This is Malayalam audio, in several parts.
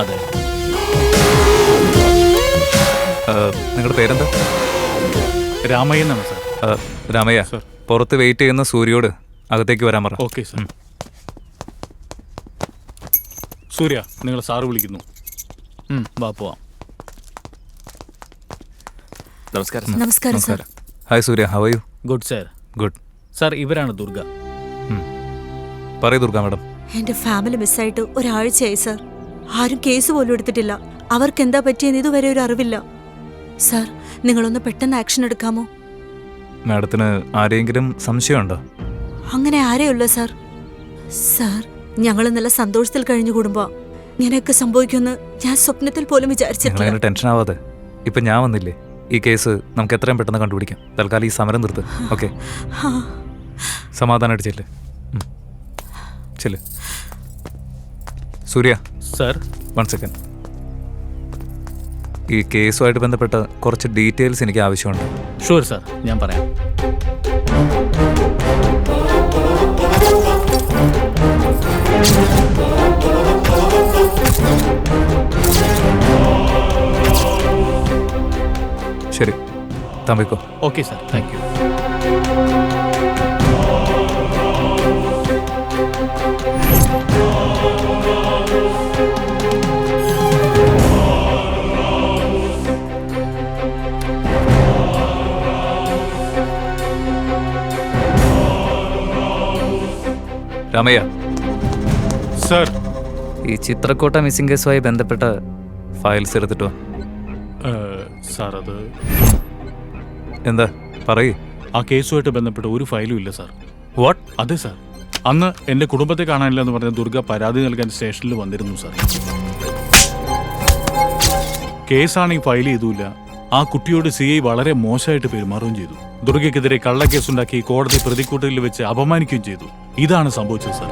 അതെ. നിങ്ങളുടെ പേരെന്താ? രാമയ്യ എന്നാണ് സർ. രാമയ്യ സർ. പുറത്ത് വെയിറ്റ് ചെയ്യുന്ന സൂര്യോട് അകത്തേക്ക് വരാൻ പറ. Okay sir. സൂര്യ നിങ്ങൾ സാറ് വിളിക്കുന്നു. വാ പോവാം. നമസ്കാരം സാർ. നമസ്കാരം sir. Hi Surya. How you good sir. Good. Sir ഇവരാണ് ദുർഗ. പറയൂ ദുർഗ മാഡം. എന്റെ ഫാമിലി മിസ്സായിട്ട് ഒരാഴ്ചയായി സാർ. ആരും കേസ് പോലും എടുത്തിട്ടില്ല. അവർക്ക് എന്താ പറ്റിയെന്ന് ഇതുവരെ ഒരു അറിവില്ല. സാർ നിങ്ങളൊന്ന് പെട്ടെന്ന് ആക്ഷൻ എടുക്കാമോ? മാഡത്തിന് ആരെങ്കിലും സംശയമുണ്ടോ? അങ്ങനെ ആരെയുള്ളൂ സാർ. സാർ ഞങ്ങൾ നല്ല സന്തോഷത്തിൽ കഴിഞ്ഞുകൂടുമ്പോ ഇങ്ങനെയൊക്കെ സംഭവിക്കുമെന്ന് ഞാൻ സ്വപ്നത്തിൽ പോലും വിചാരിച്ചിട്ടില്ല. നിങ്ങളങ്ങനെ ടെൻഷൻ ആവാതെ. ഇപ്പൊ ഞാൻ വന്നില്ലേ? ഈ കേസ് നമുക്ക് എത്രയും പെട്ടെന്ന് കണ്ടുപിടിക്കാം. തൽക്കാലം ഈ സമരം നിർത്ത്. ഓക്കെ. സമാധാനമായിട്ട് ചെല്ല്. ചെല്ല്. സൂര്യ. സർ. വൺ സെക്കൻഡ് ഈ കേസുമായിട്ട് ബന്ധപ്പെട്ട കുറച്ച് ഡീറ്റെയിൽസ് എനിക്ക് ആവശ്യമുണ്ട്. ഷുവർ സാർ ഞാൻ പറയാം. ശരി. തമ്പിക്കോ. Okay sir thank you Ramayya. Sir. ഈ ചിത്രക്കോട്ട മിസ്സിംഗ് കേസുമായി ബന്ധപ്പെട്ട ഫയൽസ് എടുത്തിട്ടോ സാർ അത് എന്താ? പറയൂ. ആ കേസുമായിട്ട് ബന്ധപ്പെട്ട ഒരു ഫയലും ഇല്ല സാർ. വാട്ട് അതെ സാർ. അന്ന് എന്റെ കുടുംബത്തെ കാണാനില്ല എന്ന് പറഞ്ഞ ദുർഗ പരാതി നൽകാൻ സ്റ്റേഷനിൽ വന്നിരുന്നു സാർ. കേസാണെങ്കിൽ ഫയൽ ചെയ്തൂല ആ കുട്ടിയോട് സി ഐ വളരെ മോശമായിട്ട് പെരുമാറുകയും ചെയ്തു. ദുർഗയ്ക്കെതിരെ കള്ളക്കേസുണ്ടാക്കി കോടതി പ്രതിക്കൂട്ടിൽ വെച്ച് അപമാനിക്കുകയും ചെയ്തു. ഇതാണ് സംഭവിച്ചത് സാർ.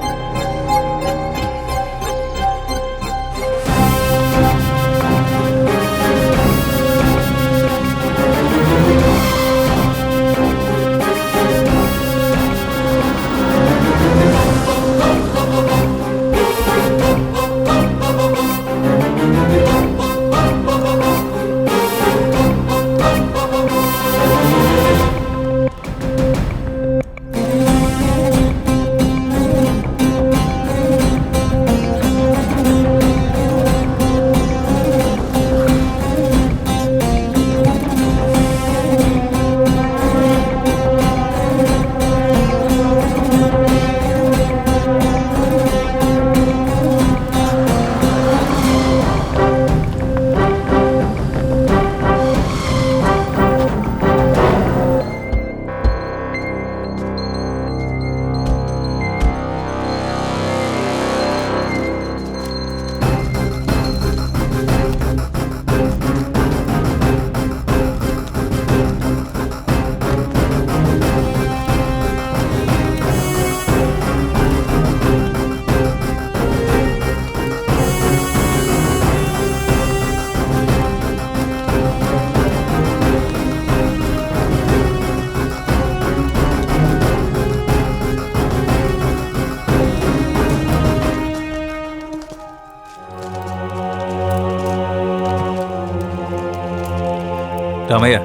രാമയ്യ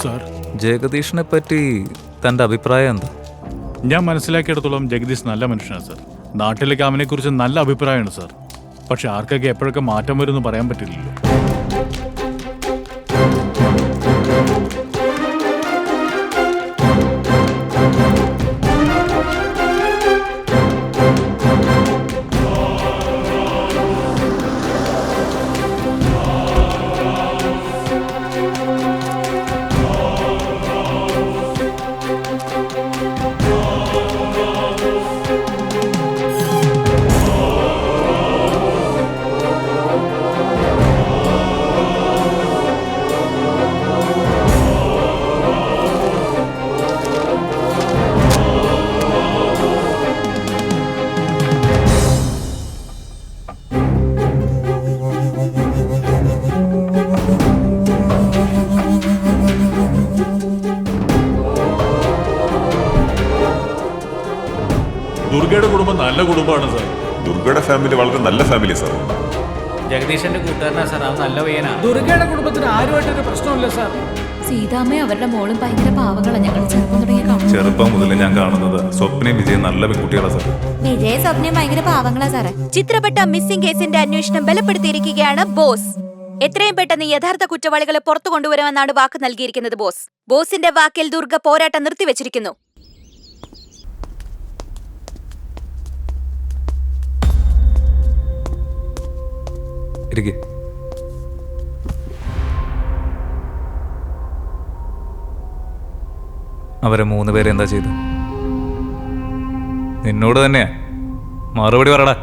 സാർ. ജഗദീഷിനെ പറ്റി തന്റെ അഭിപ്രായം എന്താ? ഞാൻ മനസ്സിലാക്കിയിടത്തോളം ജഗദീഷ് നല്ല മനുഷ്യനാണ് സാർ. നാട്ടിലേക്ക് അവനെക്കുറിച്ച് നല്ല അഭിപ്രായമാണ് സാർ. പക്ഷെ ആർക്കൊക്കെ എപ്പോഴൊക്കെ മാറ്റം വരുമെന്ന് പറയാൻ പറ്റില്ലല്ലോ. കുടുംബം നല്ല കുടുംബമാണ് സാർ. ദുർഗയുടെ ഫാമിലി വളരെ നല്ല ഫാമിലി സാർ. ജഗദീഷന്റെ കൂട്ടുകാരനാ സാർ. അത് നല്ല പയ്യനാ. ദുർഗയുടെ കുടുംബത്തിന് ആരുമായിട്ടൊരു പ്രശ്നമില്ല സാർ. സീതാമ്മയും അവരുടെ മോളും ഭയങ്കര പാവങ്ങളാണ് ഞങ്ങൾ ചെറുപ്പം തുടങ്ങി കാണും ചെറുപ്പം മുതൽ ഞാൻ കാണുന്നത് സ്വപ്നയും വിജയം നല്ല കുട്ടികളാണ് സാർ. വിജയ സ്വപ്നയും ഭയങ്കര പാവങ്ങളാ സാറേ. ചിത്രപ്പെട്ട മിസ്സിംഗ് കേസിന്റെ അന്വേഷണം ബലപ്പെടുത്തിയിരിക്കുകയാണ് ബോസ്. എത്രയും പെട്ടെന്ന് യഥാർത്ഥ കുറ്റവാളികളെ പുറത്തു കൊണ്ടുവരുമെന്നാണ് വാക്ക് നൽകിയിരിക്കുന്നത് ബോസ്. ബോസിന്റെ വാക്കിൽ ദുർഗ പോരാട്ടം നിർത്തിവെച്ചിരിക്കുന്നു. ഇരിക്കെ അവരെ മൂന്ന് പേരെ എന്താ ചെയ്തു നിന്നോട് തന്നെയാ. മറുപടി പറടാ.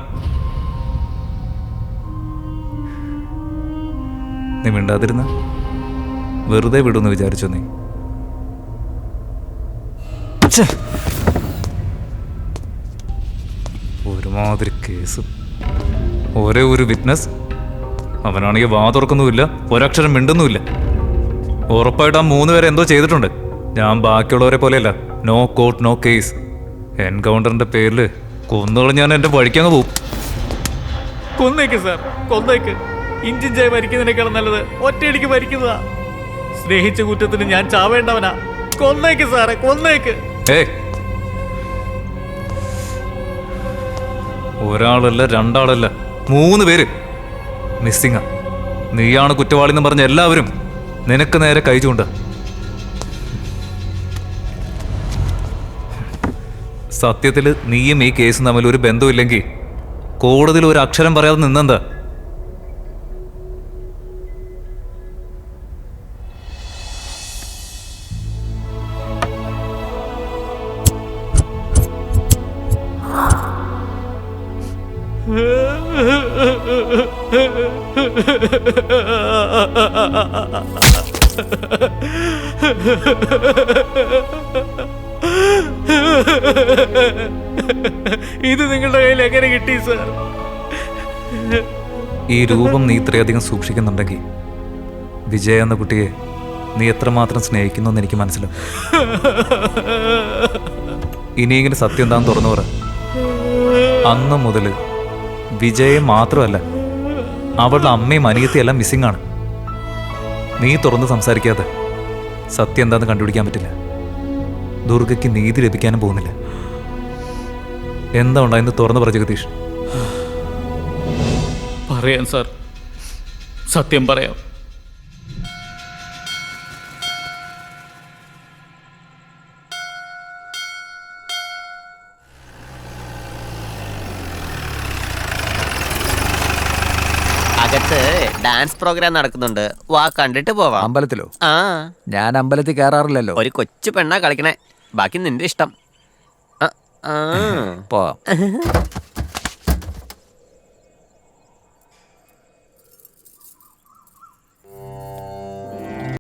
നീ മിണ്ടാതിരുന്ന. വെറുതെ വിടുമെന്ന് വിചാരിച്ചു നീ. ഒരുമാതിരി കേസ്. ഒരേ ഒരു വിറ്റ്നസ്. അവനാണെങ്കിൽ വാ തുറക്കുന്നുമില്ല ഒരക്ഷരം മിണ്ടുന്നുമില്ല. ഉറപ്പായിട്ട് ആ മൂന്ന് പേരെ എന്തോ ചെയ്തിട്ടുണ്ട്. ഞാൻ ബാക്കിയുള്ളവരെ പോലെയല്ല നോ കോട്ട് നോ കേസ് എൻകൗണ്ടറിന്റെ പേരിൽ കൊന്നുകൾ ഞാൻ എന്റെ വഴിക്കങ്ങ് പോവും. കൊന്നേക്ക് സാർ കൊന്നേക്ക്. ഇഞ്ചിഞ്ചായി മരിക്കുന്നതിനേക്കാൾ നല്ലത് ഒറ്റയടിക്ക് മരിക്കുന്നതാ സ്നേഹിച്ച കുറ്റത്തിന് ഞാൻ ചാവേണ്ടവനാ. കൊന്നേക്ക് സാറേ കൊന്നേക്ക്. ഏ ഒരാളല്ല രണ്ടാളല്ല മൂന്ന് പേര്. മിസ്സിങ്ങാ നീയാണ് കുറ്റവാളി എന്ന് പറഞ്ഞ എല്ലാവരും നിനക്ക് നേരെ കൈ ചൂണ്ട. സത്യത്തിൽ നീയും ഈ കേസും തമ്മിൽ ഒരു ബന്ധമില്ലെങ്കിൽ കോടതിയിൽ ഒരു അക്ഷരം പറയാതെ നിന്നെന്താ? ഇത് നിങ്ങളുടെ കയ്യിൽ എങ്ങനെ കിട്ടി സാർ ഈ രൂപം നീ ഇത്രയധികം സൂക്ഷിക്കുന്നുണ്ടെങ്കിൽ വിജയ എന്ന കുട്ടിയെ നീ എത്രമാത്രം സ്നേഹിക്കുന്നു എന്ന് എനിക്ക് മനസ്സിലാവും. ഇനിയെങ്കിലും സത്യം എന്താന്ന് തുറന്നു പറ അന്ന് മുതൽ വിജയെ മാത്രമല്ല അവളുടെ അമ്മയും അനിയത്തിയെല്ലാം മിസ്സിംഗ് ആണ്. നീ തുറന്ന് സംസാരിക്കാതെ സത്യം എന്താണെന്ന് കണ്ടുപിടിക്കാൻ പറ്റില്ല. ദുർഗയ്ക്ക് നീതി ലഭിക്കാനും പോകുന്നില്ല. എന്താ ഉണ്ടായെന്ന് തുറന്നു പറ ജഗദീഷ്. പറയാൻ സാർ. സത്യം പറയാം. ഡാൻസ് പ്രോഗ്രാം നടക്കുന്നുണ്ട്. വാ കണ്ടിട്ട് പോവാം. അമ്പലത്തിലോ? ആ. ഞാൻ അമ്പലത്തിൽ കയറാറില്ലല്ലോ ഒരു കൊച്ചു പെണ്ണാ കളിക്കണേ. ബാക്കി നിന്റെ ഇഷ്ടം. ആ, ആ. പോവാം.